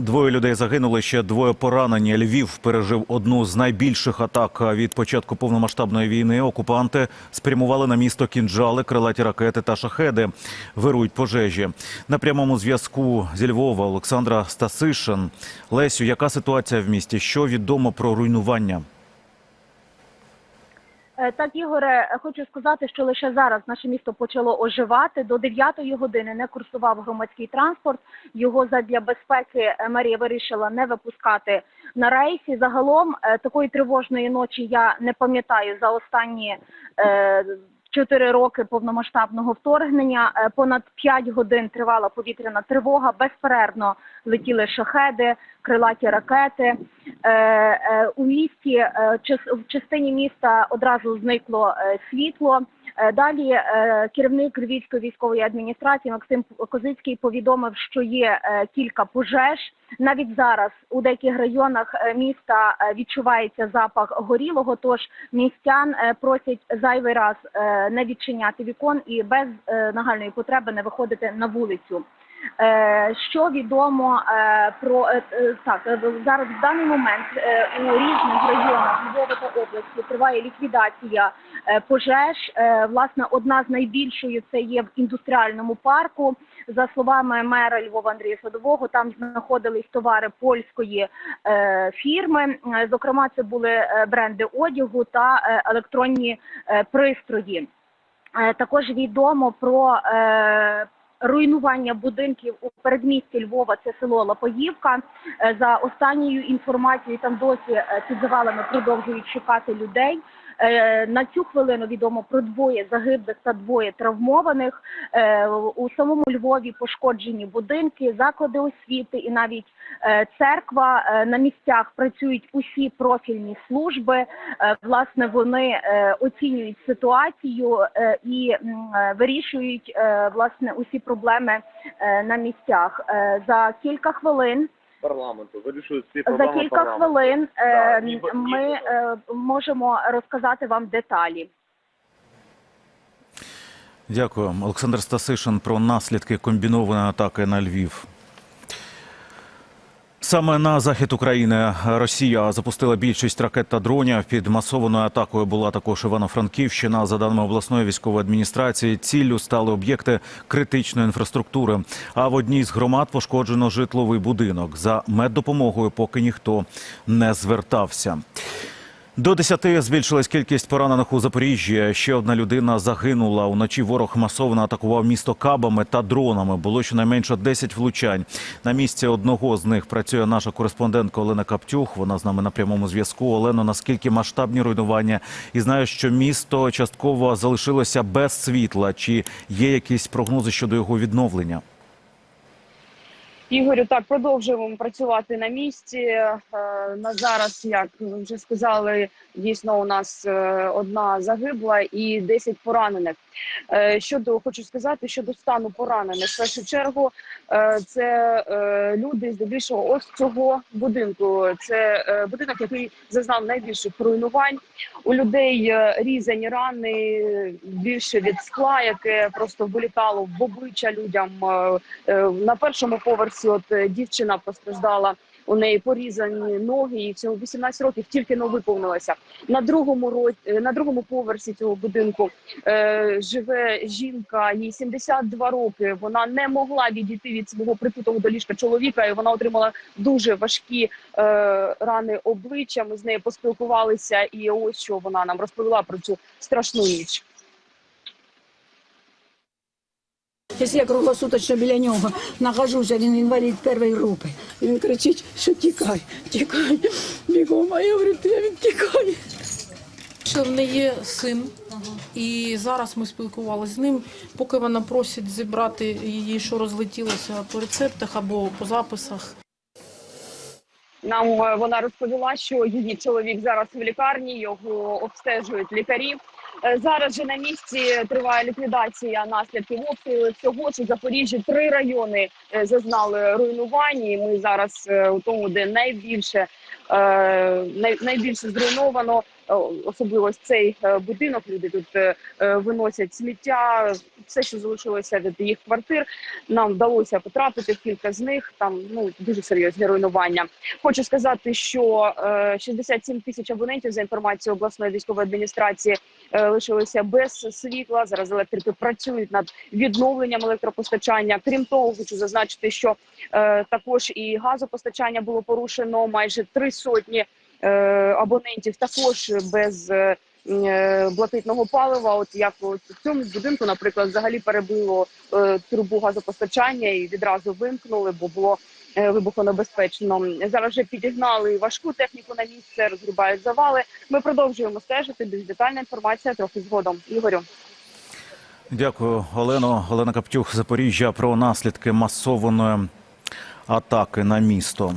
Двоє людей загинули, ще двоє поранені. Львів пережив одну з найбільших атак від початку повномасштабної війни. Окупанти спрямували на місто кінжали, крилаті ракети та шахеди. Вирують пожежі. На прямому зв'язку зі Львова Олександра Стасишин. Лесю, яка ситуація в місті? Що відомо про руйнування? Е, Так, Ігоре, е, хочу сказати, що лише зараз наше місто почало оживати. До 9 години не курсував громадський транспорт. Його задля безпеки Марія мерія вирішила не випускати на рейсі. Загалом е, такої тривожної ночі я не пам'ятаю за останні чотири роки повномасштабного вторгнення. Е, Понад 5 годин тривала повітряна тривога. Безперервно летіли шахеди, крилаті ракети. Е, е, у місті в частині міста одразу зникло світло. Е, Далі е, керівник Львівської військової адміністрації Максим Козицький повідомив, що є е, кілька пожеж. Навіть зараз у деяких районах міста відчувається запах горілого. Тож містян просять зайвий раз не відчиняти вікон і без нагальної потреби не виходити на вулицю. Е, Що відомо е, про е, так зараз в даний момент у різних районах Львова та області триває ліквідація пожеж. Власне, одна з найбільшою це є в індустріальному парку. За словами мера Львова Андрія Садового, там знаходились товари польської фірми. Зокрема, це були бренди одягу та електронні пристрої. Також відомо про руйнування будинків у передмісті Львова. Це село Лапоївка. Е, За останньою інформацією, там досі е, під завалами продовжують шукати людей. Е, На цю хвилину відомо про двоє загиблих та двоє травмованих. Е, У самому Львові пошкоджені будинки, заклади освіти і навіть е, церква. На місцях працюють усі профільні служби. Власне, вони оцінюють ситуацію і вирішують власне усі проблеми на місцях. За кілька хвилин парламенту вирішують всі за проблеми кілька парламенту. хвилин е, Да, ніби- ми ніби. е, можемо розказати вам деталі. Дякую, Олександр Стасишин про наслідки комбінованої атаки на Львів. Саме на захід України Росія запустила більшість ракет та дронів. Під масованою атакою була також Івано-Франківщина. За даними обласної військової адміністрації, ціллю стали об'єкти критичної інфраструктури. А в одній з громад пошкоджено житловий будинок. За меддопомогою поки ніхто не звертався. До 10 збільшилась кількість поранених у Запоріжжі. Ще одна людина загинула. Уночі ворог масово атакував місто кабами та дронами. Було щонайменше 10 влучань. На місці одного з них працює наша кореспондентка Олена Каптюх. Вона з нами на прямому зв'язку. Олено, наскільки масштабні руйнування? І знаю, що місто частково залишилося без світла. Чи є якісь прогнози щодо його відновлення? Ігорю, так продовжуємо працювати на місці. Е, На зараз, як вже сказали, дійсно у нас е, одна загибла і 10 поранених. Е, Щодо хочу сказати, щодо стану поранених, в першу чергу е, це е, люди здебільшого ось цього будинку. Це будинок, який зазнав найбільших руйнувань. У людей різані рани більше від скла, яке просто вилітало в обличчя людям. На першому поверсі от дівчина постраждала. У неї порізані ноги, і всього 18 років тільки но виповнилося. На другому ро... е, на другому поверсі цього будинку е, живе жінка, їй 72 роки. Вона не могла відійти від свого прикутого до ліжка чоловіка, і вона отримала дуже важкі е, рани обличчя. Ми з нею поспілкувалися, і ось що вона нам розповіла про цю страшну ніч. Якщо я круглосуточно біля нього нахожуся, він інвалід першої групи. І він кричить, що тікай, тікай, бігом. А я говорю, він тікає. Що в неї є син, і зараз ми спілкувалися з ним, поки вона просить зібрати її, що розлетілося по рецептах або по записах. Нам е, вона розповіла, що її чоловік зараз в лікарні, його обстежують лікарі. Е, Зараз же на місці триває ліквідація наслідків обстрілу. Всього ж у Запоріжжі три райони е, зазнали руйнувань. І ми зараз е, у тому, де найбільше найбільше зруйновано. Особливо цей е, будинок. Люди тут е, е, виносять сміття, все, що залишилося від їх квартир. Нам вдалося потрапити в кілька з них. Там ну дуже серйозні руйнування. Хочу сказати, що е, 67 тисяч абонентів за інформацією обласної військової адміністрації лишилися без світла. Зараз електрики працюють над відновленням електропостачання. Крім того, хочу зазначити, що також і газопостачання було порушено майже три сотні абонентів. Також без е, е, блакитного палива. От як от в цьому будинку, наприклад, взагалі перебило е, трубу газопостачання і відразу вимкнули, бо було е, вибухонебезпечно. Зараз вже підігнали важку техніку на місце, розгрібають завали. Ми продовжуємо стежити. Більш детальна інформація трохи згодом. Ігорю. Дякую, Олено. Олена Каптюх, Запоріжжя про наслідки масованої атаки на місто.